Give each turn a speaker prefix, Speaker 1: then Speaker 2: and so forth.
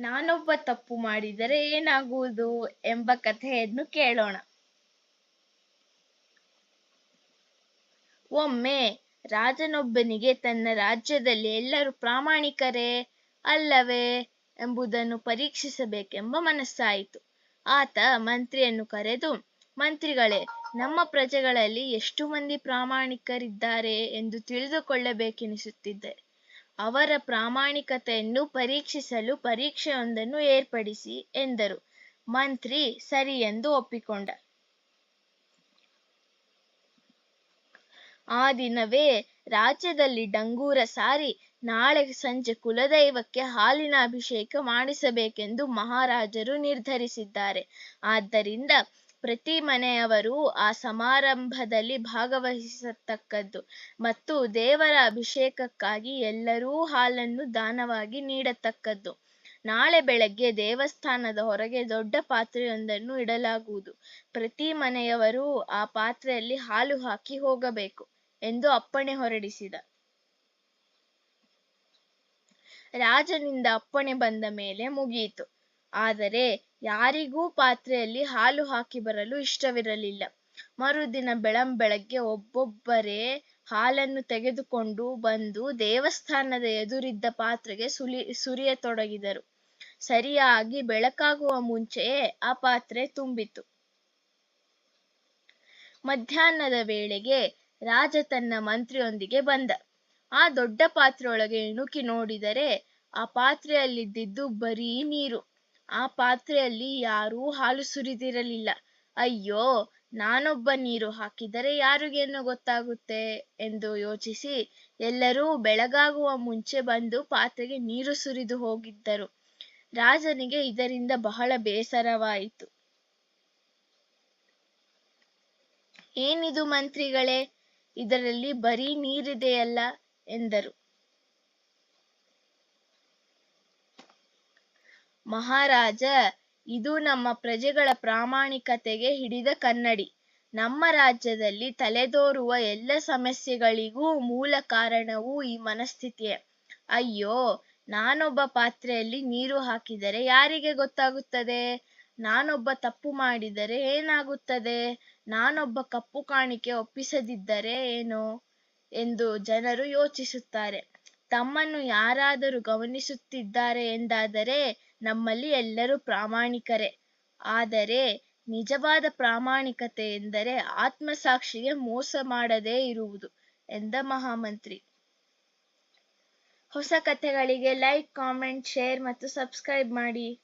Speaker 1: ನಾನೊಬ್ಬ ತಪ್ಪು ಮಾಡಿದರೆ ಏನಾಗುವುದು ಎಂಬ ಕಥೆಯನ್ನು ಕೇಳೋಣ. ಒಮ್ಮೆ ರಾಜನೊಬ್ಬನಿಗೆ ತನ್ನ ರಾಜ್ಯದಲ್ಲಿ ಎಲ್ಲರೂ ಪ್ರಾಮಾಣಿಕರೇ ಅಲ್ಲವೇ ಎಂಬುದನ್ನು ಪರೀಕ್ಷಿಸಬೇಕೆಂಬ ಮನಸ್ಸಾಯಿತು. ಆತ ಮಂತ್ರಿಯನ್ನು ಕರೆದು, ಮಂತ್ರಿಗಳೇ, ನಮ್ಮ ಪ್ರಜೆಗಳಲ್ಲಿ ಎಷ್ಟು ಮಂದಿ ಪ್ರಾಮಾಣಿಕರಿದ್ದಾರೆ ಎಂದು ತಿಳಿದುಕೊಳ್ಳಬೇಕೆನಿಸುತ್ತಿದೆ. ಅವರ ಪ್ರಾಮಾಣಿಕತೆಯನ್ನು ಪರೀಕ್ಷಿಸಲು ಪರೀಕ್ಷೆಯೊಂದನ್ನು ಏರ್ಪಡಿಸಿ ಎಂದರು. ಮಂತ್ರಿ ಸರಿ ಎಂದು ಒಪ್ಪಿಕೊಂಡ. ಆ ದಿನವೇ ರಾಜ್ಯದಲ್ಲಿ ಡಂಗೂರ ಸಾರಿ ನಾಳೆ ಸಂಜೆ ಕುಲದೈವಕ್ಕೆ ಹಾಲಿನ ಅಭಿಷೇಕ ಮಾಡಿಸಬೇಕೆಂದು ಮಹಾರಾಜರು ನಿರ್ಧರಿಸಿದ್ದಾರೆ. ಆದ್ದರಿಂದ ಪ್ರತಿ ಮನೆಯವರೂ ಆ ಸಮಾರಂಭದಲ್ಲಿ ಭಾಗವಹಿಸತಕ್ಕದ್ದು ಮತ್ತು ದೇವರ ಅಭಿಷೇಕಕ್ಕಾಗಿ ಎಲ್ಲರೂ ಹಾಲನ್ನು ದಾನವಾಗಿ ನೀಡತಕ್ಕದ್ದು. ನಾಳೆ ಬೆಳಗ್ಗೆ ದೇವಸ್ಥಾನದ ಹೊರಗೆ ದೊಡ್ಡ ಪಾತ್ರೆಯೊಂದನ್ನು ಇಡಲಾಗುವುದು. ಪ್ರತಿ ಮನೆಯವರೂ ಆ ಪಾತ್ರೆಯಲ್ಲಿ ಹಾಲು ಹಾಕಿ ಹೋಗಬೇಕು ಎಂದು ಅಪ್ಪಣೆ ಹೊರಡಿಸಿದ. ರಾಜನಿಂದ ಅಪ್ಪಣೆ ಬಂದ ಮೇಲೆ ಮುಗಿಯಿತು ಆದರೆ ಯಾರಿಗೂ ಪಾತ್ರೆಯಲ್ಲಿ ಹಾಲು ಹಾಕಿ ಬರಲು ಇಷ್ಟವಿರಲಿಲ್ಲ. ಮರುದಿನ ಬೆಳಂಬೆಳಗ್ಗೆ ಒಬ್ಬೊಬ್ಬರೇ ಹಾಲನ್ನು ತೆಗೆದುಕೊಂಡು ಬಂದು ದೇವಸ್ಥಾನದ ಎದುರಿದ್ದ ಪಾತ್ರೆಗೆ ಸುಲಿ, ಸುರಿಯತೊಡಗಿದರು. ಸರಿಯಾಗಿ ಬೆಳಕಾಗುವ ಮುಂಚೆಯೇ ಆ ಪಾತ್ರೆ ತುಂಬಿತು. ಮಧ್ಯಾಹ್ನದ ವೇಳೆಗೆ ರಾಜ ತನ್ನ ಮಂತ್ರಿಯೊಂದಿಗೆ ಬಂದ. ಆ ದೊಡ್ಡ ಪಾತ್ರೆಯೊಳಗೆ ಇಣುಕಿ ನೋಡಿದರೆ ಆ ಪಾತ್ರೆಯಲ್ಲಿದ್ದಿದ್ದು ಬರೀ ನೀರು. ಆ ಪಾತ್ರೆಯಲ್ಲಿ ಯಾರೂ ಹಾಲು ಸುರಿದಿರಲಿಲ್ಲ. ಅಯ್ಯೋ, ನಾನೊಬ್ಬ ನೀರು ಹಾಕಿದರೆ ಯಾರಿಗೇನು ಗೊತ್ತಾಗುತ್ತೆ? ಎಂದು ಯೋಚಿಸಿ ಎಲ್ಲರೂ ಬೆಳಗಾಗುವ ಮುಂಚೆ ಬಂದು ಪಾತ್ರೆಗೆ ನೀರು ಸುರಿದು ಹೋಗಿದ್ದರು. ರಾಜನಿಗೆ ಇದರಿಂದ ಬಹಳ ಬೇಸರವಾಯಿತು. ಏನಿದು ಮಂತ್ರಿಗಳೇ, ಇದರಲ್ಲಿ ಬರೀ ನೀರಿದೆಯಲ್ಲ? ಎಂದರು. ಮಹಾರಾಜ, ಇದು ನಮ್ಮ ಪ್ರಜೆಗಳ ಪ್ರಾಮಾಣಿಕತೆಗೆ ಹಿಡಿದ ಕನ್ನಡಿ. ನಮ್ಮ ರಾಜ್ಯದಲ್ಲಿ ತಲೆದೋರುವ ಎಲ್ಲ ಸಮಸ್ಯೆಗಳಿಗೂ ಮೂಲ ಕಾರಣವು ಈ ಮನಸ್ಥಿತಿಯೇ. ಅಯ್ಯೋ, ನಾನೊಬ್ಬ ಪಾತ್ರೆಯಲ್ಲಿ ನೀರು ಹಾಕಿದರೆ ಯಾರಿಗೆ ಗೊತ್ತಾಗುತ್ತದೆ? ನಾನೊಬ್ಬ ತಪ್ಪು ಮಾಡಿದರೆ ಏನಾಗುತ್ತದೆ? ನಾನೊಬ್ಬ ಕಪ್ಪು ಕಾಣಿಕೆ ಒಪ್ಪಿಸದಿದ್ದರೆ ಏನು? ಎಂದು ಜನರು ಯೋಚಿಸುತ್ತಾರೆ. ತಮ್ಮನ್ನು ಯಾರಾದರೂ ಗಮನಿಸುತ್ತಿದ್ದಾರೆ ಎಂದಾದರೆ ನಮ್ಮಲ್ಲಿ ಎಲ್ಲರೂ ಪ್ರಾಮಾಣಿಕರೇ. ಆದರೆ ನಿಜವಾದ ಪ್ರಾಮಾಣಿಕತೆ ಎಂದರೆ ಆತ್ಮಸಾಕ್ಷಿಗೆ ಮೋಸ ಮಾಡದೇ ಇರುವುದು ಎಂದ ಮಹಾಮಂತ್ರಿ. ಹೊಸ ಕಥೆಗಳಿಗೆ ಲೈಕ್ ಕಾಮೆಂಟ್ ಶೇರ್ ಮತ್ತು ಸಬ್ಸ್ಕ್ರೈಬ್ ಮಾಡಿ.